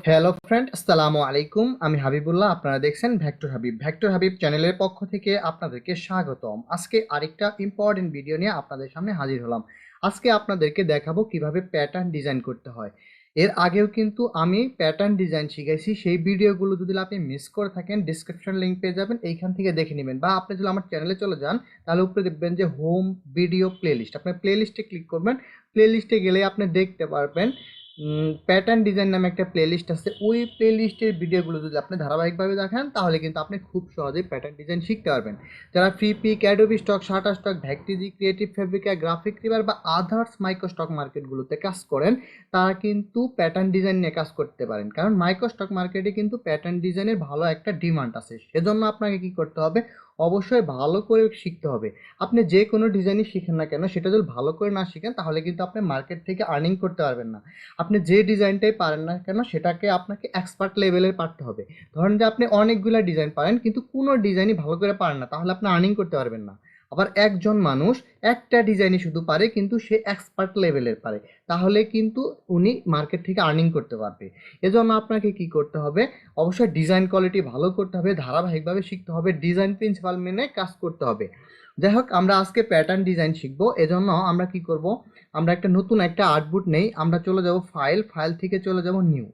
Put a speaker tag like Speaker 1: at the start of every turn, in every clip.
Speaker 1: Hello friend আসসালামু আলাইকুম আমি হাবিবুল্লাহ, আপনারা দেখছেন ভ্যাক্টর হাবিব ভ্যাক্টর হাবিব চ্যানেলের পক্ষ থেকে আপনাদেরকে স্বাগতম। আজকে আরেকটা ইম্পর্টেন্ট ভিডিও নিয়ে আপনাদের সামনে হাজির হলাম। আজকে আপনাদেরকে দেখাবো কীভাবে প্যাটার্ন ডিজাইন করতে হয়। এর আগেও কিন্তু আমি প্যাটার্ন ডিজাইন শিখাইছি। সেই ভিডিওগুলো যদি আপনি মিস করে থাকেন ডিসক্রিপশন লিঙ্ক পেয়ে যাবেন। এইখান থেকে দেখে নেবেন। বা আপনি যদি আমার চ্যানেলে চলে যান, তাহলে উপরে দেখবেন যে হোম ভিডিও প্লেলিস্ট আপনি প্লেলিস্টে ক্লিক করবেন। প্লেলিস্টে গেলে আপনি দেখতে পারবেন প্যাটার্ন ডিজাইন নামে একটা প্লেলিস্ট আছে। ওই প্লেলিস্টের ভিডিওগুলো যদি আপনি ধারাবাহিকভাবে দেখেন, তাহলে কিন্তু আপনি খুব সহজেই প্যাটার্ন ডিজাইন শিখতে পারবেন। যারা Freepik Adobe Stock Shutterstock Vecteezy Creative Fabrica GraphicRiver বা আদার্স মাইক্রো স্টক মার্কেটগুলোতে কাজ করেন, তারা কিন্তু প্যাটার্ন ডিজাইন নিয়ে কাজ করতে পারেন। কারণ মাইক্রো স্টক মার্কেটে কিন্তু প্যাটার্ন ডিজাইনের ভালো একটা ডিমান্ড আছে। সেজন্য আপনাকে কি করতে হবে? অবশ্যই ভালো করে শিখতে হবে। আপনি যে কোনো ডিজাইনই শিখেন না কেন, সেটা যদি ভালো করে না শিখেন, তাহলে কিন্তু আপনি মার্কেট থেকে আর্নিং করতে পারবেন না। আপনি যে ডিজাইনটাই পারেন না কেন, সেটাকে আপনাকে এক্সপার্ট লেভেলে পারতে হবে। ধরেন যে আপনি অনেকগুলো ডিজাইন পারেন, কিন্তু কোনো ডিজাইনই ভালো করে পারেন না, তাহলে আপনি আর্নিং করতে পারবেন না। আবার একজন মানুষ একটা ডিজাইনে শুধু পারে, কিন্তু সে এক্সপার্ট লেভেলের পারে। তাহলে কিন্তু উনি মার্কেট থেকে আর্নিং করতে পারবে। এজন্য আপনাকে কি করতে হবে? অবশ্যই ডিজাইন কোয়ালিটি ভালো করতে হবে, ধারাবাহিকভাবে শিখতে হবে ডিজাইন প্রিন্সিপাল মেনে কাজ করতে হবে। যাই হোক, আমরা আজকে প্যাটার্ন ডিজাইন শিখব। এজন্য আমরা কি করব? আমরা একটা নতুন একটা আর্টবুট নেই, আমরা চলে যাব ফাইল ফাইল থেকে চলে যাব নিউ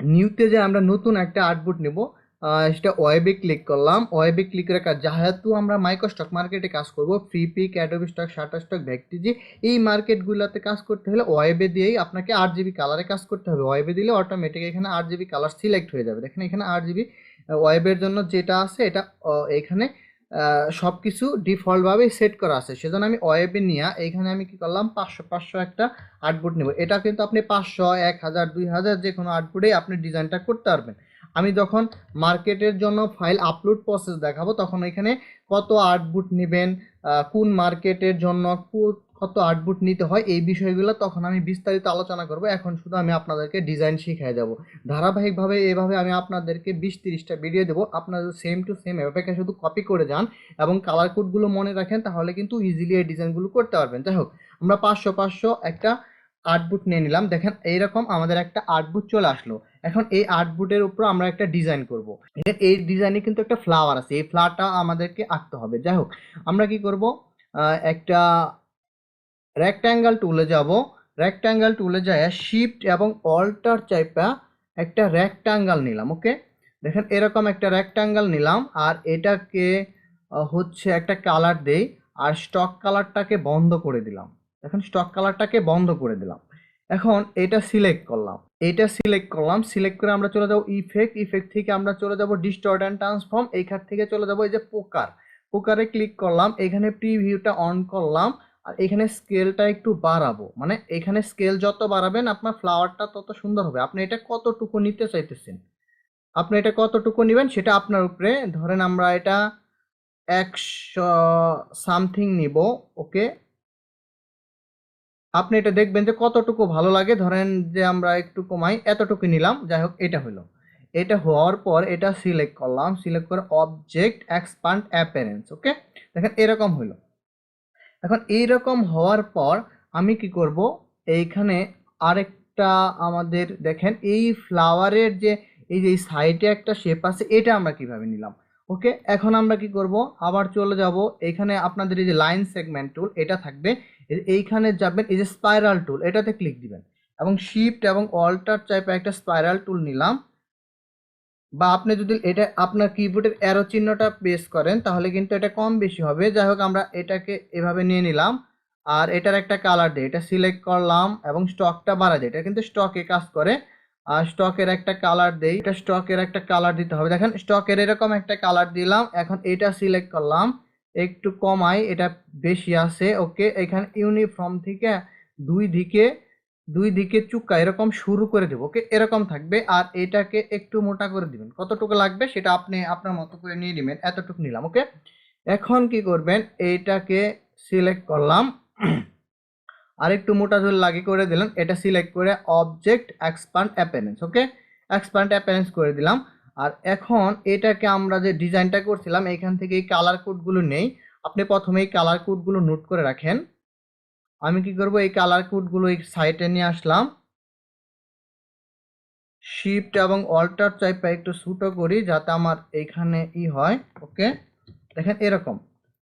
Speaker 1: নিউতে যে আমরা নতুন একটা আর্টবুট নেব সেটা ওয়েবে ক্লিক করলাম। ওয়েবে ক্লিক করে কাজ, যেহেতু আমরা মাইক্রো স্টক মার্কেটে কাজ করব Freepik Adobe Stock Shutterstock Vecteezy এই মার্কেটগুলোতে কাজ করতে হলে ওয়েবে দিয়েই আপনাকে আট জিবি কালারে কাজ করতে হবে। ওয়েবে দিলে অটোমেটিক এখানে আট জিবি কালার সিলেক্ট হয়ে যাবে। দেখেন এখানে আট জিবি ওয়েবের জন্য যেটা আছে, এটা এখানে সব কিছু ডিফল্টভাবে সেট করা আছে। সেজন্য আমি ওয়েবে নিয়ে এখানে আমি কি করলাম, পাঁচশো পাঁচশো একটা আর্টবোর্ড নেব। এটা কিন্তু আপনি পাঁচশো, এক হাজার, দুই হাজার যে কোনো আর্টবোর্ডে আপনি ডিজাইনটা করতে পারবেন। আমি যখন মার্কেটের জন্য ফাইল আপলোড প্রসেস দেখাবো, তখন এখানে কত আর্টবুট নেবেন কোন মার্কেটের জন্য কত আর্টবুট নিতে হয়, এই বিষয়গুলো তখন আমি বিস্তারিত আলোচনা করব। এখন শুধু আমি আপনাদেরকে ডিজাইন শিখিয়ে যাব ধারাবাহিকভাবে এভাবে আমি আপনাদেরকে বিশ তিরিশটা ভিডিও দেবো। আপনারা সেম টু সেম এভাবে শুধু কপি করে যান এবং কালার কোডগুলো মনে রাখেন, তাহলে কিন্তু ইজিলি এই ডিজাইনগুলো করতে পারবেন। যাই হোক, আমরা পাঁচশো পাঁচশো একটা আর্টবুট নিয়ে নিলাম। দেখেন, এইরকম আমাদের একটা আর্টবুট চলে আসলো। এখন এই আর্টবুটের উপর আমরা একটা ডিজাইন করব। এই ডিজাইনে কিন্তু একটা ফ্লাওয়ার আছে। এই ফ্লাওয়ারটা আমাদেরকে আঁকতে হবে। যাই হোক, আমরা কি করব? একটা রেক্ট্যাঙ্গেল টুলে যাব। রেক্ট্যাঙ্গেল টুলে যায় শিফট এবং অল্টার চাইপা একটা রেক্ট্যাঙ্গেল নিলাম, ওকে? দেখেন, এরকম একটা রেক্ট্যাঙ্গেল নিলাম। আর এটাকে হচ্ছে একটা কালার দেই। আর স্টক কালারটাকে বন্ধ করে দিলাম। এখন স্টক কালারটাকে বন্ধ করে দিলাম। এখন এটা সিলেক্ট করলাম। এটা সিলেক্ট করলাম সিলেক্ট করে আমরা চলে যাব ইফেক্ট ইফেক্ট থেকে আমরা চলে যাব ডিস্টর্ড অ্যান্ড ট্রান্সফর্ম এইখান থেকে চলে যাব এই যে পোকার পোকারে ক্লিক করলাম, এখানে প্রিভিউটা অন করলাম। আর এখানে স্কেলটা একটু বাড়াবো। মানে এখানে স্কেল যত বাড়াবেন, আপনার ফ্লাওয়ারটা তত সুন্দর হবে। আপনি এটা কতটুকু নিতে চাইতেছেন? আপনি এটা কতটুকু নেবেন সেটা আপনার উপরে। ধরেন আমরা এটা একশো সামথিং নিব ওকে আপনি এটা দেখবেন যে কতটুকু ভালো লাগে। ধরেন যে আমরা একটু কমাই এতটুকু নিলাম। যাই হোক এটা হলো এটা হওয়ার পর এটা সিলেক্ট করলাম। সিলেক্ট করে অবজেক্ট এক্সপান্ড অ্যাপারেন্স ওকে দেখেন, এরকম হলো এখন এইরকম হওয়ার পর আমি কি করব? এইখানে আরেকটা আমাদের দেখেন, এই ফ্লাওয়ারের যে, এই যে সাইডে একটা শেপ আছে, এটা আমরা কীভাবে নিলাম? ওকে, এখন আমরা কি করব? আবার চলে যাব। এখানে আপনাদের এই যে লাইন সেগমেন্ট টুল এটা থাকবে। এইখানে যাবেন, এই যে স্পাইরাল টুল এটাতে ক্লিক দিবেন। এবং শিফট এবং অল্টার টাইপে একটা স্পাইরাল টুল নিলাম। বা আপনি যদি এটা আপনার কিবোর্ডের অ্যারো চিহ্নটা প্রেস করেন, তাহলে কিন্তু এটা কম বেশি হবে। যাই হোক, আমরা এটাকে এভাবে নিয়ে নিলাম। আর এটার একটা কালার দিই এটা সিলেক্ট করলাম এবং স্টকটা বাড়া যায় এটা কিন্তু স্টকে কাজ করে। স্টকের একটা কালার দেই। এটা স্টকের একটা কালার দিতে হবে। দেখেন, স্টকের এরকম একটা কালার দিলাম। এখন এটা সিলেক্ট করলাম। একটু কমাই, এটা বেশি আছে। ওকে এখানে ইউনিফর্ম থেকে দুই দিকে দুই দিকে চুক্কা এরকম শুরু করে দেবো। ওকে এরকম থাকবে। আর এটাকে একটু মোটা করে দিবেন। কতটুকু লাগবে সেটা আপনি আপনার মতো করে নিয়ে নেবেন। এতটুকু নিলাম। ওকে এখন কি করবেন? এইটাকে সিলেক্ট করলাম। আর একটু মোটা জল লাগিয়ে করে দিলাম, এটা সিলেক্ট করে object expand appearance okay expand appearance করে দিলাম। আর এখন এটাকে আমরা যে ডিজাইনটা করছিলাম, এখান থেকে এই কালার কোডগুলো নেই। আপনি প্রথমে এই কালার কোডগুলো নোট করে রাখেন। আমি কি করব? এই কালার কোডগুলো এই সাইটে নিয়ে আসলাম। শিফট এবং অল্টার চাইপা একটু ছোটো করি যাতে আমার এইখানে ই হয় ওকে দেখেন এরকম।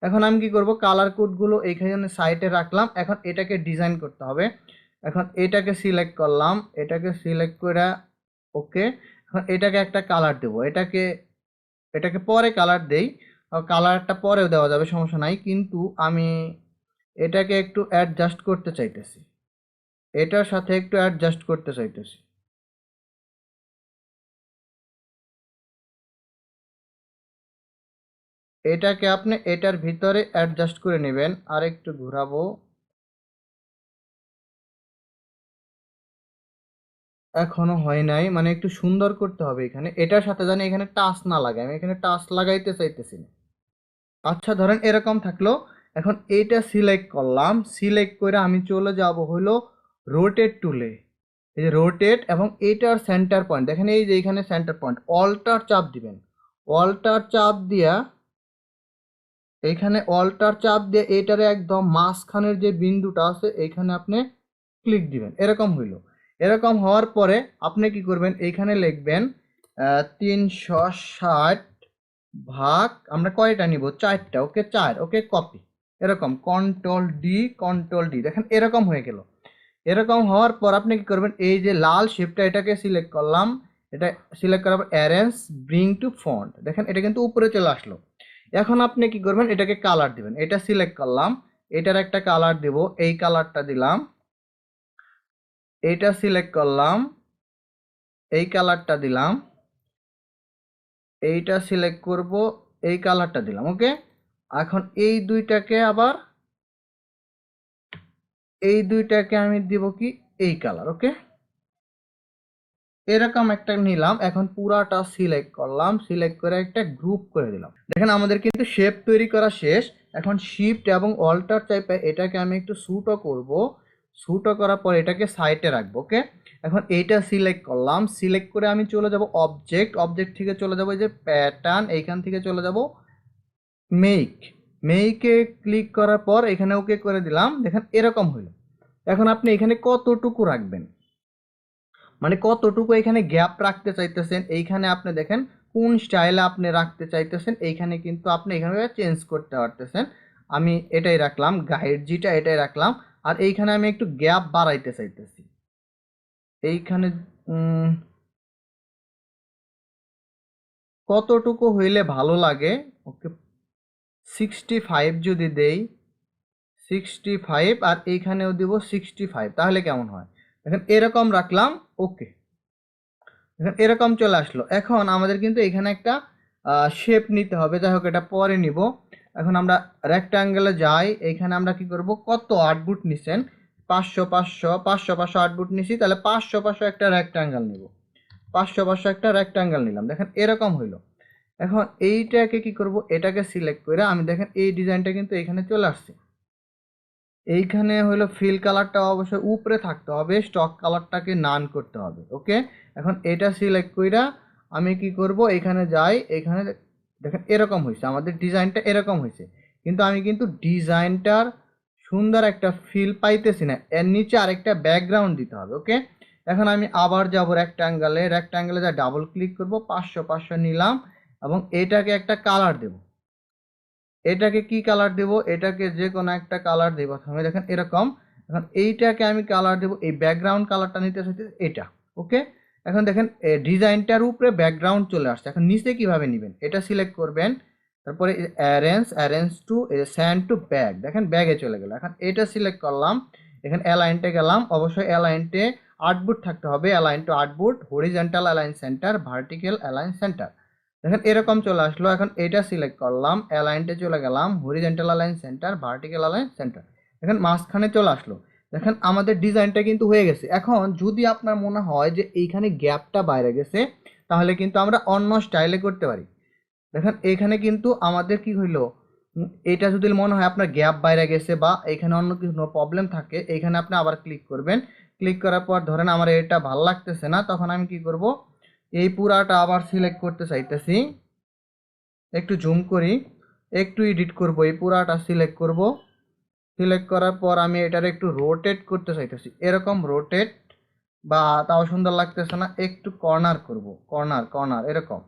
Speaker 1: এখন আমি কি করব? কালার কোডগুলো এইখানে সাইডে রাখলাম। এখন এটাকে ডিজাইন করতে হবে। এখন এটাকে সিলেক্ট করলাম। এটাকে সিলেক্ট করে ওকে এখন এটাকে একটা কালার দেবো। এটাকে এটাকে পরে কালার দেই। কালারটা পরেও দেওয়া যাবে, সমস্যা নাই। কিন্তু আমি এটাকে একটু অ্যাডজাস্ট করতে চাইতেছি। এটার সাথে একটু অ্যাডজাস্ট করতে চাইতেছি। এটাকে আপনি এটার ভিতরে অ্যাডজাস্ট করে নেবেন। আর একটু ঘোরাবো। এখনও হয় নাই মানে একটু সুন্দর করতে হবে এখানে। এটার সাথে জানি এখানে টাচ না লাগে আমি এখানে টাচ লাগাইতে চাইতেছি না। আচ্ছা ধরেন এরকম থাকল। এখন এইটা সিলেক্ট করলাম। সিলেক্ট করে আমি চলে যাব হলো রোটেট টুলে এই যে রোটেট এবং এইটার সেন্টার পয়েন্ট দেখেন এই যে এখানে সেন্টার পয়েন্ট অল্টার চাপ দিবেন। অল্টার চাপ দিয়া এইখানে অল্টার চাপ দিয়ে এইটারে একদম মাঝখানের যে বিন্দুটা আছে এইখানে আপনি ক্লিক দিবেন। এরকম হইল। এরকম হওয়ার পরে আপনি কি করবেন? এইখানে লিখবেন তিনশো ষাট ভাগ, আমরা কয়টা নিব? চারটা। ওকে, চার। ওকে কপি এরকম কন্ট্রোল ডি কন্ট্রোল ডি দেখেন, এরকম হয়ে গেল। এরকম হওয়ার পর আপনি কি করবেন? এই যে লাল শেপটা এটাকে সিলেক্ট করলাম। এটা সিলেক্ট করার পর অ্যারেঞ্জ ব্রিং টু ফন্ট দেখেন, এটা কিন্তু উপরে চলে আসলো। এখন আপনি কি করবেন? এটাকে কালার দিবেন। এটা সিলেক্ট করলাম। এটার একটা কালার দেব। এই কালারটা দিলাম। এইটা সিলেক্ট করলাম। এই কালারটা দিলাম। এইটা সিলেক্ট করব। এই কালারটা দিলাম ওকে এখন এই দুইটাকে আবার এই দুইটাকে আমি দিব কি? এই কালার ওকে এরকম একটা নিলাম, এখন পুরাটা সিলেক্ট করলাম সিলেক্ট করে একটা গ্রুপ করে দিলাম। দেখেন আমাদের কিন্তু শেপ তৈরি করা শেষ, এখন শিফট এবং অল্টার টাইপে এটাকে আমি একটু শুটও করব। শুটও করার পর এটাকে সাইটে রাখব ওকে এখন এইটা সিলেক্ট করলাম সিলেক্ট করে আমি চলে যাব অবজেক্ট অবজেক্ট থেকে চলে যাব এই যে প্যাটার্ন এইখান থেকে চলে যাব মেইক মেইকে ক্লিক করার পর এখানে ওকে করে দিলাম, দেখেন এরকম হইল। এখন আপনি এখানে কতটুকু রাখবেন? মানে কতটুকু এখানে গ্যাপ রাখতে চাইতেছেন, এইখানে আপনি দেখেন কোন স্টাইলে আপনি রাখতে চাইতেছেন, এইখানে কিন্তু আপনি এখানে চেঞ্জ করতে পারতেছেন। আমি এটাই রাখলাম গাইড জিটা এটাই রাখলাম, আর এইখানে আমি একটু গ্যাপ বাড়াইতে চাইতেছি। এইখানে কতটুকু হইলে ভালো লাগে? ওকে সিক্সটি ফাইভ যদি দেই সিক্সটি ফাইভ আর এইখানেও দিব সিক্সটি ফাইভ তাহলে কেমন হয়? এখন এরকম রাখলাম ওকে এখন এরকম চলে আসলো। এখন আমাদের কিন্তু এখানে একটা শেপ নিতে হবে। যাই হোক, এটা পরে নিব। এখন আমরা রেক্টাঙ্গেলে যাই। এইখানে আমরা কি করব? কত আট বুট নিছেন? পাঁচশো পাঁচশো পাঁচশো পাঁচশো আট বুট নিছি। তাহলে পাঁচশো পাঁচশো একটা রেক্টাঙ্গেল নিব। পাঁচশো পাঁচশো একটা রেক্টাঙ্গেল নিলাম। দেখেন এরকম হইল। এখন এইটাকে কি করব? এটাকে সিলেক্ট করে আমি দেখেন এই ডিজাইনটা কিন্তু এখানে চলে আসছে। এইখানে হলো ফিল কালারটা অবশ্যই উপরে থাকতে হবে স্টক কালারটাকে নান করতে হবে ওকে এখন এটা সিলেক্ট কইরা আমি কি করব? এখানে যাই, এখানে দেখেন এরকম হয়েছে আমাদের ডিজাইনটা এরকম হয়েছে কিন্তু আমি কিন্তু ডিজাইনটার সুন্দর একটা ফিল পাইতেছি না, এর নিচে আরেকটা ব্যাকগ্রাউন্ড দিতে হবে ওকে এখন আমি আবার যাব রেক্টাঙ্গেলে রেক্টাঙ্গেলে যা ডাবল ক্লিক করব, পাঁচশো পাঁচশো নিলাম এবং এটাকে একটা কালার দেব। এটাকে কি কালার দেব? এটাকে যে কোনো একটা কালার দেব। প্রথমে দেখেন এরকম। এখন এইটাকে আমি কালার দেব। এই ব্যাকগ্রাউন্ড কালারটা নিতে চাইতে এটা ওকে এখন দেখেন ডিজাইনটার উপরে ব্যাকগ্রাউন্ড চলে আসছে। এখন নিচে কীভাবে নেবেন? এটা সিলেক্ট করবেন। তারপরে arrange arrange to send to back দেখেন ব্যাগে চলে গেল। এখন এটা সিলেক্ট করলাম। এখানে অ্যালাইনটে গেলাম। অবশ্যই অ্যালাইনটে আটবুট থাকতে হবে। Align to artboard horizontal align centre vertical align centre দেখেন, এরকম চলে আসলো। এখন এটা সিলেক্ট করলাম অ্যালাইনটে চলে গেলাম horizontal align centre vertical align centre দেখেন, মাঝখানে চলে আসলো। দেখেন, আমাদের ডিজাইনটা কিন্তু হয়ে গেছে। এখন যদি আপনার মনে হয় যে এইখানে গ্যাপটা বাইরে গেছে, তাহলে কিন্তু আমরা অন্য স্টাইলে করতে পারি। দেখেন এইখানে কিন্তু আমাদের কি হইল? এটা যদি মনে হয় আপনার গ্যাপ বাইরে গেছে বা এখানে অন্য কিছু প্রবলেম থাকে এইখানে আপনি আবার ক্লিক করবেন। ক্লিক করার পর ধরেন, আমার এটা ভালো লাগতেছে না, তখন আমি কি করব? এই পুরাটা আবার সিলেক্ট করতে চাইতেছি। একটু জুম করি, একটু এডিট করব, এই পুরাটা সিলেক্ট করব। সিলেক্ট করার পর আমি এটার একটু রোটেট করতে চাইতেছি। এরকম রোটেট বা তাও সুন্দর লাগতেছে না, একটু কর্নার করব কর্নার কর্নার এরকম।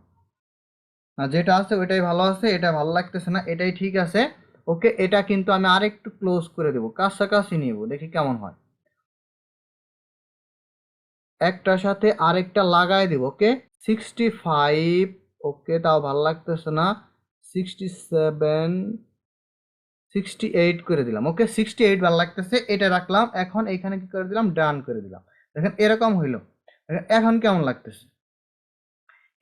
Speaker 1: যেটা আছে ওইটাই ভালো আছে, এটা ভালো লাগতেছে না, এটাই ঠিক আছে। ওকে, এটা কিন্তু আমি আরেকটু ক্লোজ করে দেবো, কাছাকাছি নিব, দেখি কেমন হয়। একটার সাথে আরেকটা লাগাই দেব, ওকে? সিক্সটি ফাইভ ওকে, তাও ভালো লাগতেছে না। সিক্সটি সেভেন সিক্সটি এইট করে দিলাম, ওকে? সিক্সটি এইট ভালো লাগতেছে, এটা রাখলাম, এখন এখানে কি করে দিলাম? ডান করে দিলাম। দেখেন, এরকম হইল। এখন কেমন লাগতেছে?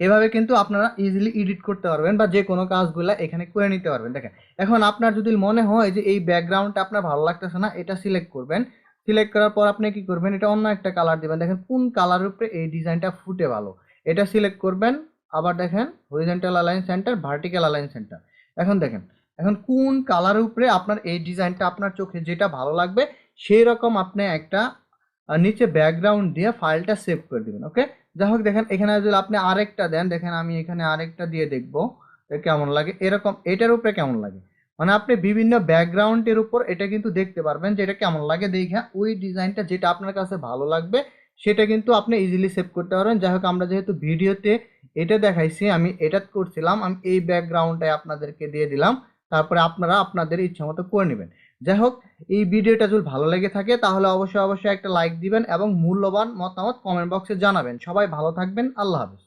Speaker 1: এভাবে কিন্তু আপনারা ইজিলি এডিট করতে পারবেন বা যে কোনো কাজগুলা এখানে করে নিতে পারবেন। দেখেন, এখন আপনার যদি মনে হয় যে এই ব্যাকগ্রাউন্ডটা আপনার ভালো লাগতেছে না, এটা সিলেক্ট করবেন। সিলেক্ট করার পর আপনি কি করবেন? এটা অন্য একটা কালার দিবেন। দেখেন কোন কালারের উপরে এই ডিজাইনটা ফুটে ভালো। এটা সিলেক্ট করবেন। আবার দেখেন horizontal align centre vertical align centre এখন দেখেন, এখন কোন কালারের উপরে আপনার এই ডিজাইনটা আপনার চোখে যেটা ভালো লাগবে সেই রকম আপনি একটা নিচে ব্যাকগ্রাউন্ড দিয়ে ফাইলটা সেভ করে দিবেন ওকে যাই হোক, দেখেন এখানে যদি আপনি আরেকটা দেন, দেখেন আমি এখানে আরেকটা দিয়ে দেখব কেমন লাগে? এরকম, এটার উপরে কেমন লাগে? মানে আপনি বিভিন্ন ব্যাকগ্রাউন্ডের উপর এটা কিন্তু দেখতে পারবেন যে এটা কেমন লাগে। দেখে ওই ডিজাইনটা যেটা আপনার কাছে ভালো লাগবে, সেটা কিন্তু আপনি ইজিলি সেভ করতে পারবেন। যাই হোক, আমরা যেহেতু ভিডিওতে এটা দেখাইছি, আমি এটা করছিলাম, আমি এই ব্যাকগ্রাউন্ডটাই আপনাদেরকে দিয়ে দিলাম। তারপরে আপনারা আপনাদের ইচ্ছা মতো করে নেবেন। যাই হোক, এই ভিডিওটা যদি ভালো লেগে থাকে, তাহলে অবশ্যই অবশ্যই একটা লাইক দিবেন এবং মূল্যবান মতামত কমেন্ট বক্সে জানাবেন। সবাই ভালো থাকবেন, আল্লাহ হাফেজ।